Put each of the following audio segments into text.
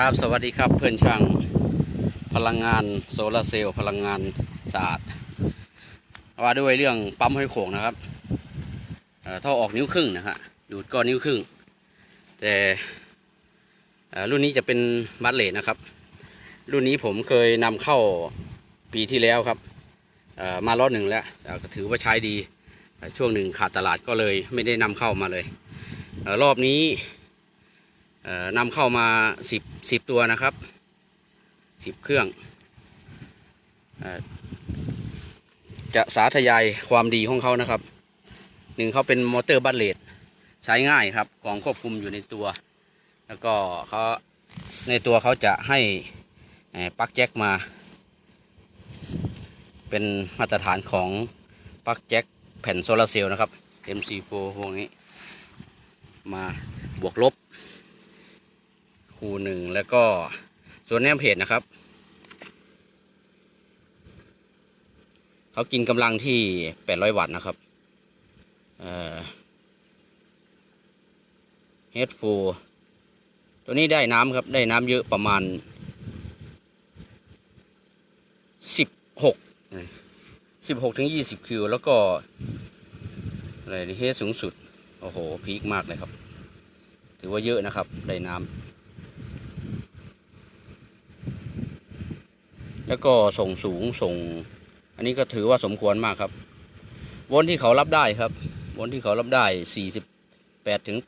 ครับสวัสดีครับเพื่อนช่างพลังงานโซลาร์เซลล์พลังงานสะอาดว่าด้วยเรื่องปั๊มห้อยโขงนะครับท่อออกนิ้วครึ่งนะฮะดูดก็นิ้วครึ่ง แต่อ่อรุ่นนี้จะเป็นบัตเลทนะครับ รุ่นนี้ผมเคยนำเข้าปีที่แล้วครับมารอบหนึ่งแล้วก็ถือว่าใช้ดีช่วงหนึ่งขาดตลาดก็เลยไม่ได้นำเข้ามาเลย รอบนี้ นำเข้ามาสิบสิบตัวนะครับสิบเครื่องอจะสาธยายความดีของเขานะครับหนึ่งเขาเป็นมอเตอร์บัตเลตใช้ง่ายครับกล่องควบคุมอยู่ในตัว แล้วก็เขาในตัวเขาจะให้ปลั๊กแจ็คมา เป็นมาตรฐานของปลั๊กแจ็คแผ่นโซลาร์เซลล์นะครับ MC4 พวกนี้มาบวกลบ คูหนึ่งแล้วก็ส่วนแนมเพจนะครับ เขากินกำลังที่800วัตต์นะครับเฮดฟูตัวนี้ได้น้ำครับได้น้ำเยอะประมาณ16 16ถึง20คิว แล้วก็อะไรเฮดสูงสุด โอ้โห พีคมากเลยครับ ถือว่าเยอะนะครับ ได้น้ำ แล้วก็ส่งสูงส่ง อันนี้ก็ถือว่าสมควรมากครับ วนที่เขารับได้ครับ วนที่เขารับได้ 48ถึง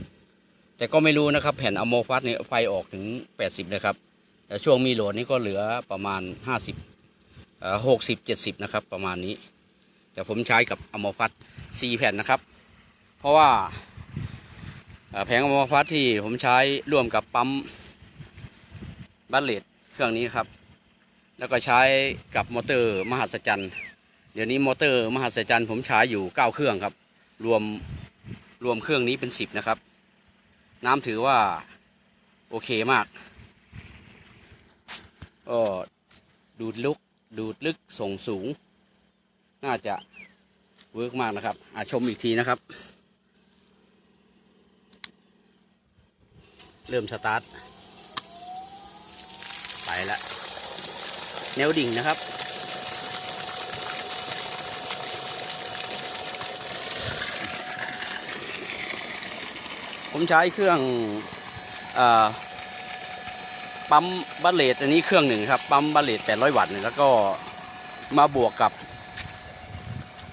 80 แต่ก็ไม่รู้นะครับ แผ่นอะโมฟัสเนี่ยไฟออกถึง 80 นะครับ แต่ช่วงมีโหลดนี่ก็เหลือประมาณ 50เอ่อ60 70 นะครับ ประมาณนี้ แต่ผมใช้กับอะโมฟัส4แผ่นนะครับ เพราะว่าแผงอะโมฟัสที่ผมใช้ร่วมกับปั๊มบัตเลตเครื่องนี้ครับ แล้วก็ใช้กับมอเตอร์มหัศจรรย์เดี๋ยวนี้มอเตอร์มหัศจรรย์ผมใช้อยู่ 9 เครื่องครับ รวมรวมเครื่องนี้เป็น 10 นะครับ น้ำถือว่า โอเคมากก็ดูดลุกดูดลึกส่งสูง น่าจะเวิร์กมากนะครับอาชมอีกทีนะครับ เริ่มสตาร์ท ไปแล้ว แนวดิ่งนะครับ ผมใช้เครื่องอปั๊มบัลเลตอันนี้เครื่องหนึ่งครับปั๊มบัลเลต800 วัตต์แล้วก็มาบวกกับ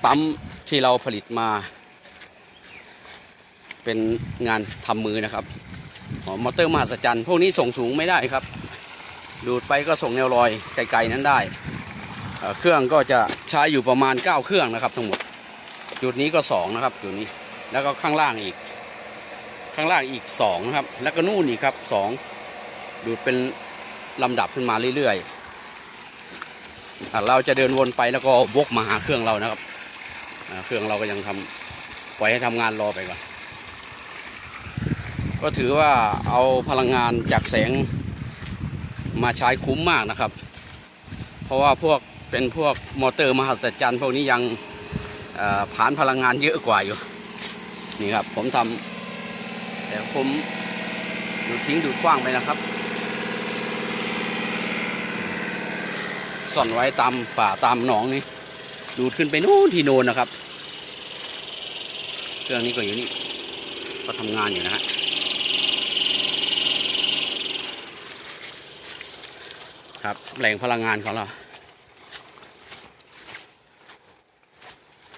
ปั๊มที่เราผลิตมา เป็นงานทำมือนะครับมอเตอร์มหัศจรรย์พวกนี้ส่งสูงไม่ได้ครับ ดูดไปก็ส่งแนวรอยไกลๆนั้นได้ เครื่องก็จะใช้อยู่ประมาณ 9 เครื่องนะครับทั้งหมด จุดนี้ก็ 2 นะครับจุดนี้แล้วก็ข้างล่างอีก ข้างล่างอีก2นะครับแล้วก็นู่นอีกครับ 2 ดูดเป็นลำดับขึ้นมาเรื่อยๆเราจะเดินวนไปแล้วก็วกมาหาเครื่องเรานะครับเครื่องเราก็ยังทำปล่อยให้ทำงานรอไปก่อนก็ถือว่าเอาพลังงานจากแสง มาใช้คุ้มมากนะครับ เพราะว่าพวกเป็นพวกมอเตอร์มหัศจรรย์พวกนี้ยังผ่านพลังงานเยอะกว่าอยู่ นี่ครับผมทำแต่ผมดูทิ้งดูดขว้างไปนะครับซ่อนไว้ตามป่าตามหนองนี่ดูดขึ้นไปนู่นที่โนนนะครับ เครื่องนี้ก็อยู่นี่ก็ทำงานอยู่นะฮะ ครับแหล่งพลังงานของเรา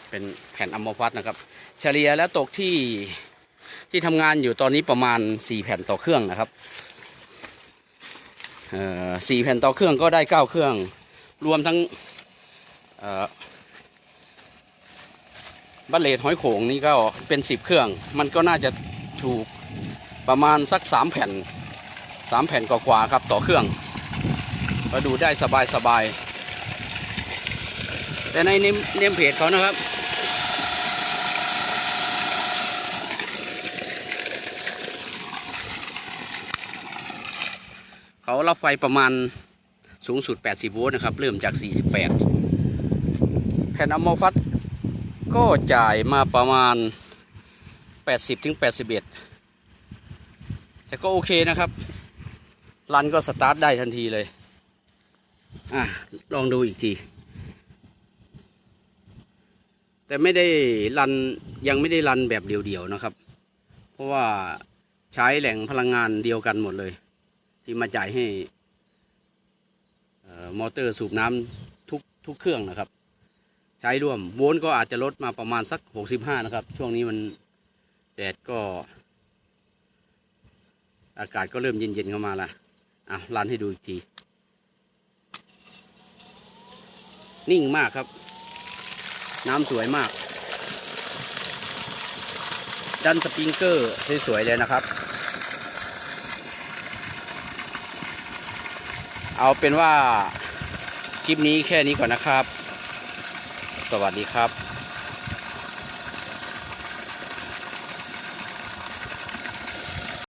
เป็นแผ่นอัมโมฟัสนะครับ เฉลี่ยแล้วตกที่ที่ทำงานอยู่ตอนนี้ประมาณ 4 แผ่นต่อเครื่องนะครับเอ่อสี่แผ่นต่อเครื่องก็ได้ 9 เครื่อง รวมทั้งเอ่อบัลเลตหอยโขงนี่ก็เป็น 10 เครื่อง มันก็น่าจะถูกประมาณสัก 3 แผ่น 3 แผ่นกว่าๆครับต่อเครื่อง ก็ดูได้สบายสบายๆแต่ในเนมเนมเพจเขานะครับ เขารับไฟประมาณสูงสุด 80 โวลต์นะครับ เริ่มจาก 48 แผ่นอะโมฟัตก็จ่ายมาประมาณ 80ถึง81 แต่ก็โอเคนะครับ รันก็สตาร์ทได้ทันทีเลย อะลองดูอีกที แต่ไม่ได้รันยังไม่ได้รันแบบเดี่ยวๆนะครับ เพราะว่าใช้แหล่งพลังงานเดียวกันหมดเลย ที่มาจ่ายให้มอเตอร์สูบน้ำทุกทุกเครื่องนะครับ ใช้ร่วมโวลต์ก็อาจจะลดมาประมาณสัก 65 นะครับ ช่วงนี้มันแดดก็ อากาศก็เริ่มเย็นๆเข้ามาละอะรันให้ดูอีกที นิ่งมากครับ น้ำสวยมาก ดันสปริงเกอร์สวยๆเลยนะครับ เอาเป็นว่าคลิปนี้แค่นี้ก่อนนะครับ สวัสดีครับ